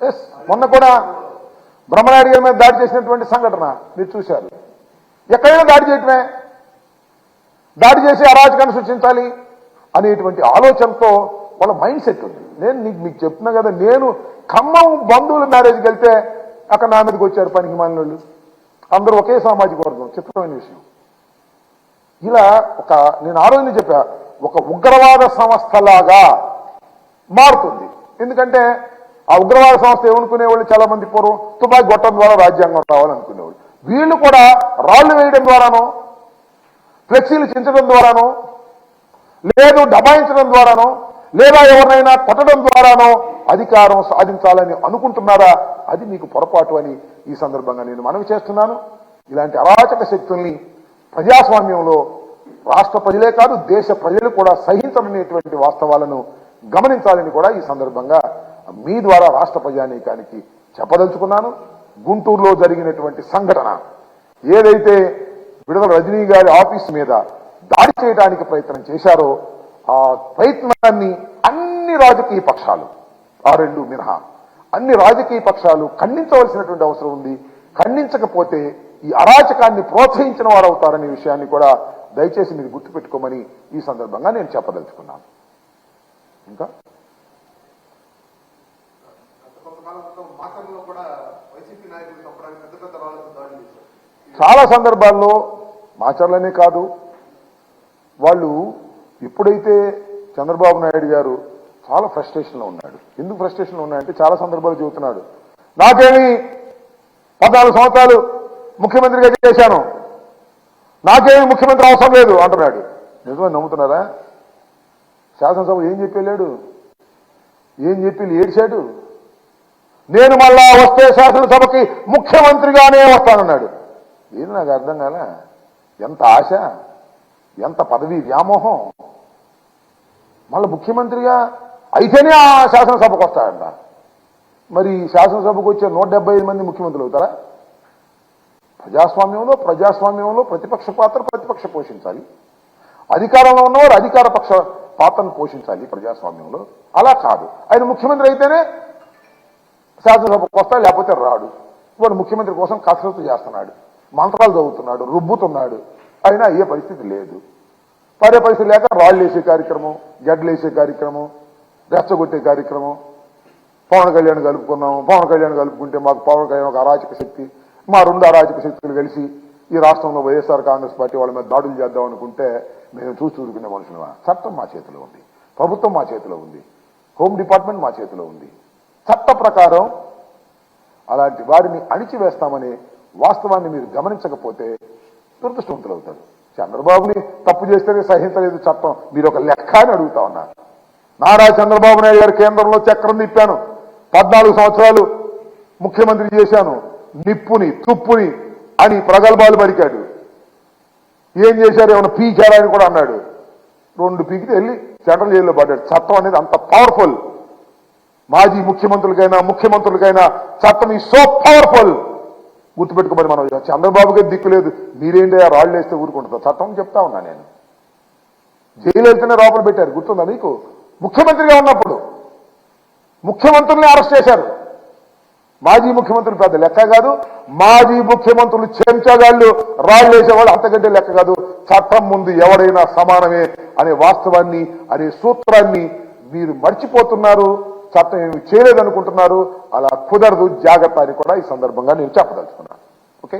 Yes మొన్న కూడా బ్రహ్మనాయుడు గారి మీద దాడి చేసినటువంటి సంఘటన మీరు చూశారు. ఎక్కడైనా దాడి చేయటమే? దాడి చేసి అరాచకాన్ని సృష్టించాలి అనేటువంటి ఆలోచనతో వాళ్ళ మైండ్ సెట్ ఉంది. నేను నీకు మీకు చెప్తున్నా కదా నేను ఖమ్మం బంధువుల మ్యారేజ్కి వెళ్తే అక్కడ నా మీదకి వచ్చారు పనికి మాలిన అందరూ ఒకే సామాజిక వర్గం చిత్రమైన విషయం. ఇలా ఒక నేను ఆ రోజునే చెప్పా ఒక ఉగ్రవాద సంస్థలాగా మారుతుంది. ఎందుకంటే ఆ ఉగ్రవాద సంస్థ ఏమనుకునేవాళ్ళు చాలా మంది పూర్వం తుపాకీ గొట్టం ద్వారా రాజ్యాంగం రావాలనుకునేవాళ్ళు. వీళ్ళు కూడా రాళ్ళు వేయడం ద్వారానో ఫ్లెక్సీలు చించడం ద్వారానో లేదు దబాయించడం ద్వారానో లేదా ఎవరినైనా కొట్టడం ద్వారానో అధికారం సాధించాలని అనుకుంటున్నారా? అది మీకు పొరపాటు అని ఈ సందర్భంగా నేను మనవి చేస్తున్నాను. ఇలాంటి అరాచక శక్తుల్ని ప్రజాస్వామ్యంలో రాష్ట్ర ప్రజలే కాదు దేశ ప్రజలు కూడా సహించమనేటువంటి వాస్తవాలను గమనించాలని కూడా ఈ సందర్భంగా మీ ద్వారా రాష్ట్ర ప్రజానీకానికి చెప్పదలుచుకున్నాను. గుంటూరులో జరిగినటువంటి సంఘటన ఏదైతే విడుదల రజనీ గారి ఆఫీస్ మీద దాడి చేయడానికి ప్రయత్నం చేశారో ఆ ప్రయత్నాన్ని అన్ని రాజకీయ పక్షాలు ఆ రెండు మినహా అన్ని రాజకీయ పక్షాలు ఖండించవలసినటువంటి అవసరం ఉంది. ఖండించకపోతే ఈ అరాచకాన్ని ప్రోత్సహించిన వారు అవుతారనే విషయాన్ని కూడా దయచేసి మీరు గుర్తుపెట్టుకోమని ఈ సందర్భంగా నేను చెప్పదలుచుకున్నాను. ఇంకా? నాయకులు చంపడానికి పెద్ద పెద్ద రాళ్ళతో చేశారు. చాలా సందర్భాల్లో మాచర్లనే కాదు వాళ్ళు ఎప్పుడైతే చంద్రబాబు నాయుడు గారు చాలా ఫ్రస్ట్రేషన్లో ఉన్నాడు. ఎందుకు ఫ్రస్ట్రేషన్లో ఉన్నాయంటే చాలా సందర్భాలు చెబుతున్నాడు. నాకేమి పద్నాలుగు సంవత్సరాలు ముఖ్యమంత్రిగా చేశాను. నాకేమి ముఖ్యమంత్రి అవసరం లేదు అంటున్నాడు. నిజమే నమ్ముతున్నారా? శాసనసభ ఏం చెప్పి వెళ్ళాడు? ఏం చెప్పి ఏడ్చాడు? నేను మళ్ళా వస్తే శాసనసభకి ముఖ్యమంత్రిగానే వస్తానన్నాడు. ఏది నాకు అర్థం కాలే ఎంత ఆశ ఎంత పదవి వ్యామోహం. మళ్ళీ ముఖ్యమంత్రిగా అయితేనే ఆ శాసనసభకు వస్తాడంట. మరి శాసనసభకు వచ్చే నూట డెబ్బై ఐదు మంది ముఖ్యమంత్రులు అవుతారా? ప్రజాస్వామ్యంలో ప్రజాస్వామ్యంలో ప్రతిపక్ష పాత్ర ప్రతిపక్ష పోషించాలి. అధికారంలో ఉన్నవారు అధికార పక్ష పాత్రను పోషించాలి ప్రజాస్వామ్యంలో. అలా కాదు. ఆయన ముఖ్యమంత్రి అయితేనే శాసనసభకు వస్తాడు లేకపోతే రాడు. వాడు ముఖ్యమంత్రి కోసం కసరత్తు చేస్తున్నాడు. మంత్రాలు చదువుతున్నాడు రుబ్బుతున్నాడు. అయినా అయ్యే పరిస్థితి లేదు. పడే పరిస్థితి లేక రాళ్ళు వేసే కార్యక్రమం గడ్డలు కార్యక్రమం రెచ్చగొట్టే కార్యక్రమం. పవన్ కళ్యాణ్ కలుపుకున్నాము పవన్ కళ్యాణ్ కలుపుకుంటే మాకు పవన్ కళ్యాణ్ ఒక అరాచక శక్తి. మా రెండు అరాచక శక్తులు కలిసి ఈ రాష్ట్రంలో వైఎస్ఆర్ కాంగ్రెస్ పార్టీ వాళ్ళ మీద దాడులు చేద్దాం అనుకుంటే మేము చూసి చూరుకునే మనుషులమా? చట్టం మా చేతిలో ఉంది. ప్రభుత్వం మా చేతిలో ఉంది. హోమ్ డిపార్ట్మెంట్ మా చేతిలో ఉంది. చట్ట ప్రకారం అలాంటి వారిని అణిచివేస్తామని వాస్తవాన్ని మీరు గమనించకపోతే దురదృష్టవంతులు అవుతారు చంద్రబాబుని తప్పు చేస్తేనే సహించలేదు చట్టం. మీరు ఒక లెక్క అని అడుగుతా ఉన్నారు నారా చంద్రబాబు నాయుడు గారి కేంద్రంలో చక్రం తిప్పాను. పద్నాలుగు సంవత్సరాలు ముఖ్యమంత్రి చేశాను. నిప్పుని తుప్పుని అని ప్రగల్భాలు పలికాడు. ఏం చేశారు? ఏమైనా పీకారా అని కూడా అన్నాడు. రెండు పీకితే వెళ్ళి సెంట్రల్ జైల్లో పడ్డాడు. చట్టం అనేది అంత పవర్ఫుల్ మాజీ ముఖ్యమంత్రులకైనా ముఖ్యమంత్రులకైనా చట్టం ఈ సో పవర్ఫుల్ గుర్తుపెట్టుకోమని మనం చంద్రబాబుకి దిక్కు లేదు. మీరేంటి ఆ రాళ్ళు వేస్తే ఊరుకుంటుందా? చట్టం చెప్తా ఉన్నా నేను. జైలు వెళ్తేనే లోపల పెట్టారు. గుర్తుందా మీకు? ముఖ్యమంత్రిగా ఉన్నప్పుడు ముఖ్యమంత్రుల్ని అరెస్ట్ చేశారు. మాజీ ముఖ్యమంత్రులు పెద్ద లెక్క కాదు. మాజీ ముఖ్యమంత్రులు చెంచగాళ్ళు రాళ్ళు వేసేవాళ్ళు అంతకంటే లెక్క కాదు. చట్టం ముందు ఎవరైనా సమానమే అనే వాస్తవాన్ని అనే సూత్రాన్ని మీరు మర్చిపోతున్నారు. చట్టం ఏమి చేయలేదనుకుంటున్నారు అలా కుదరదు జాగ్రత్త అని కూడా ఈ సందర్భంగా నేను చెప్పదలుచుకున్నాను. ఓకే?